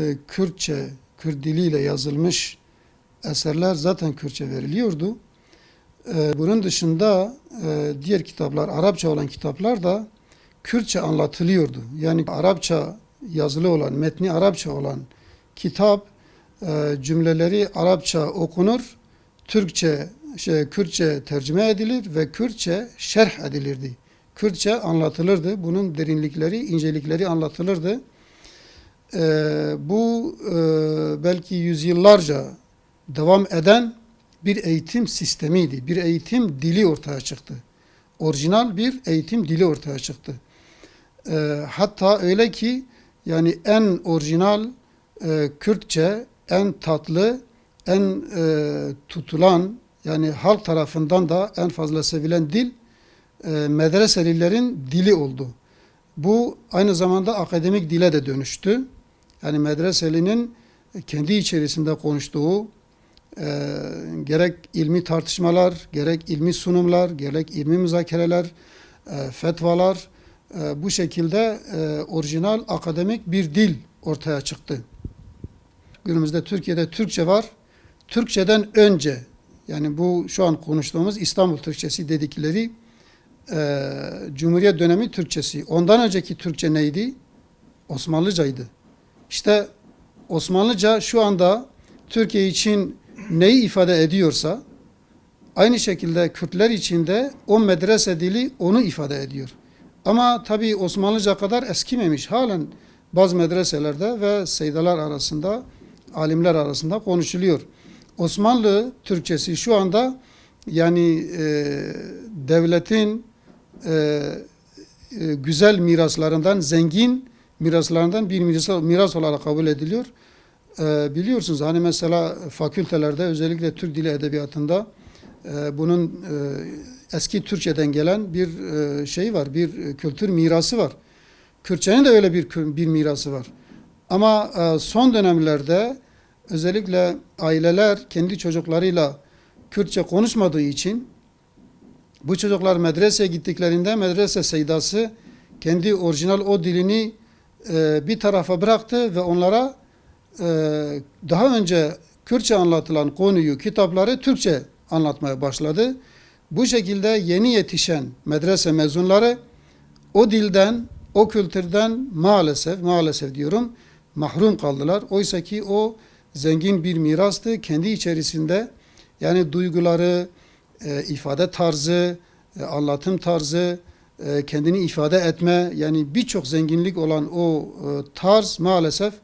e, Kürtçe, Kürt diliyle yazılmış eserler zaten Kürtçe veriliyordu. E, Bunun dışında e, diğer kitaplar, Arapça olan kitaplar da Kürtçe anlatılıyordu. Yani Arapça yazılı olan, metni Arapça olan kitap cümleleri Arapça okunur, Türkçe, şey, Kürtçe tercüme edilir ve Kürtçe şerh edilirdi. Kürtçe anlatılırdı. Bunun derinlikleri, incelikleri anlatılırdı. Ee, bu e, belki yüzyıllarca devam eden bir eğitim sistemiydi. Bir eğitim dili ortaya çıktı. Orijinal bir eğitim dili ortaya çıktı. Ee, hatta öyle ki yani en orijinal e, Kürtçe, en tatlı, en e, tutulan yani halk tarafından da en fazla sevilen dil e, medreselilerin dili oldu. Bu aynı zamanda akademik dile de dönüştü. Yani medreselinin kendi içerisinde konuştuğu e, gerek ilmi tartışmalar, gerek ilmi sunumlar, gerek ilmi müzakereler, e, fetvalar e, bu şekilde e, orijinal akademik bir dil ortaya çıktı. Günümüzde Türkiye'de Türkçe var. Türkçeden önce yani bu şu an konuştuğumuz İstanbul Türkçesi dedikleri e, Cumhuriyet dönemi Türkçesi. Ondan önceki Türkçe neydi? Osmanlıcaydı. İşte Osmanlıca şu anda Türkiye için neyi ifade ediyorsa aynı şekilde Kürtler için de o medrese dili onu ifade ediyor. Ama tabi Osmanlıca kadar eskimemiş. Halen bazı medreselerde ve seydalar arasında, alimler arasında konuşuluyor. Osmanlı Türkçesi şu anda yani e, devletin e, e, güzel miraslarından, zengin miraslarından bir miras, miras olarak kabul ediliyor. E, biliyorsunuz hani mesela fakültelerde özellikle Türk Dili Edebiyatı'nda e, bunun e, eski Türkçeden gelen bir e, şey var, bir kültür mirası var. Kürtçenin de öyle bir bir mirası var. Ama e, son dönemlerde özellikle aileler kendi çocuklarıyla Kürtçe konuşmadığı için bu çocuklar medreseye gittiklerinde medrese seydası kendi orijinal o dilini e, bir tarafa bıraktı ve onlara e, daha önce Kürtçe anlatılan konuyu, kitapları Türkçe anlatmaya başladı. Bu şekilde yeni yetişen medrese mezunları o dilden, o kültürden maalesef, maalesef diyorum, mahrum kaldılar. Oysa ki o zengin bir mirastı. Kendi içerisinde yani duyguları, e, ifade tarzı, anlatım tarzı, kendini ifade etme yani birçok zenginlik olan o e, tarz maalesef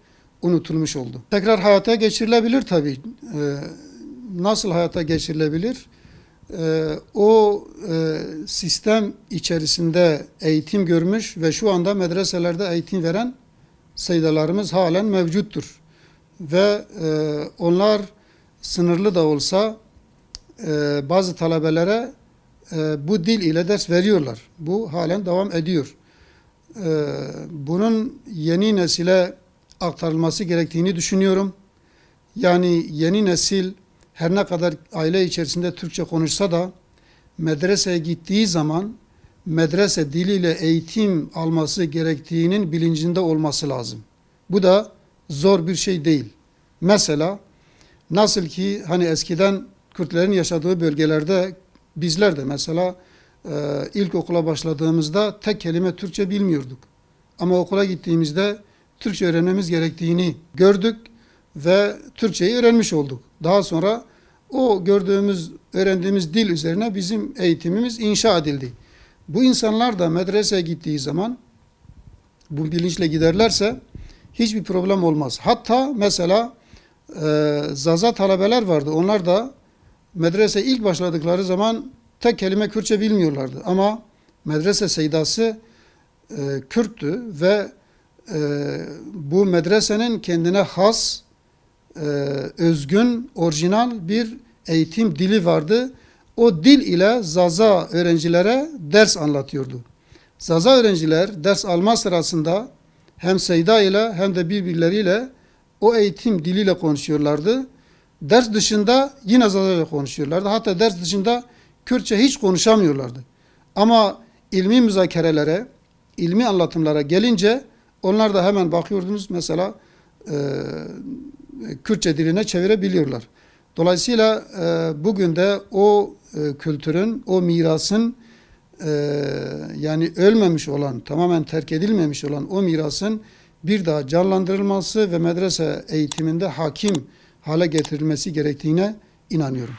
unutulmuş oldu. Tekrar hayata geçirilebilir tabii. E, nasıl hayata geçirilebilir? E, o e, sistem içerisinde eğitim görmüş ve şu anda medreselerde eğitim veren seydalarımız halen mevcuttur. Ve e, onlar sınırlı da olsa e, bazı talebelere e, bu dil ile ders veriyorlar. Bu halen devam ediyor. E, bunun yeni nesile aktarılması gerektiğini düşünüyorum. Yani yeni nesil her ne kadar aile içerisinde Türkçe konuşsa da medreseye gittiği zaman medrese diliyle eğitim alması gerektiğinin bilincinde olması lazım. Bu da zor bir şey değil. Mesela nasıl ki hani eskiden Kürtlerin yaşadığı bölgelerde bizler de mesela e, ilkokula başladığımızda tek kelime Türkçe bilmiyorduk. Ama okula gittiğimizde Türkçe öğrenmemiz gerektiğini gördük ve Türkçeyi öğrenmiş olduk. Daha sonra o gördüğümüz, öğrendiğimiz dil üzerine bizim eğitimimiz inşa edildi. Bu insanlar da medreseye gittiği zaman bu bilinçle giderlerse hiçbir problem olmaz. Hatta mesela e, zaza talebeler vardı. Onlar da medrese ilk başladıkları zaman tek kelime Kürtçe bilmiyorlardı. Ama medrese seydası e, Kürttü ve e, bu medresenin kendine has, e, özgün, orijinal bir eğitim dili vardı. O dil ile Zaza öğrencilere ders anlatıyordu. Zaza öğrenciler ders alma sırasında hem Seyda ile hem de birbirleriyle o eğitim diliyle konuşuyorlardı. Ders dışında yine Zaza ile konuşuyorlardı. Hatta ders dışında Kürtçe hiç konuşamıyorlardı. Ama ilmi müzakerelere, ilmi anlatımlara gelince onlar da hemen bakıyordunuz mesela e, Kürtçe diline çevirebiliyorlar. Dolayısıyla e, bugün de o e, kültürün, o mirasın e, yani ölmemiş olan, tamamen terk edilmemiş olan o mirasın bir daha canlandırılması ve medrese eğitiminde hakim hale getirilmesi gerektiğine inanıyorum.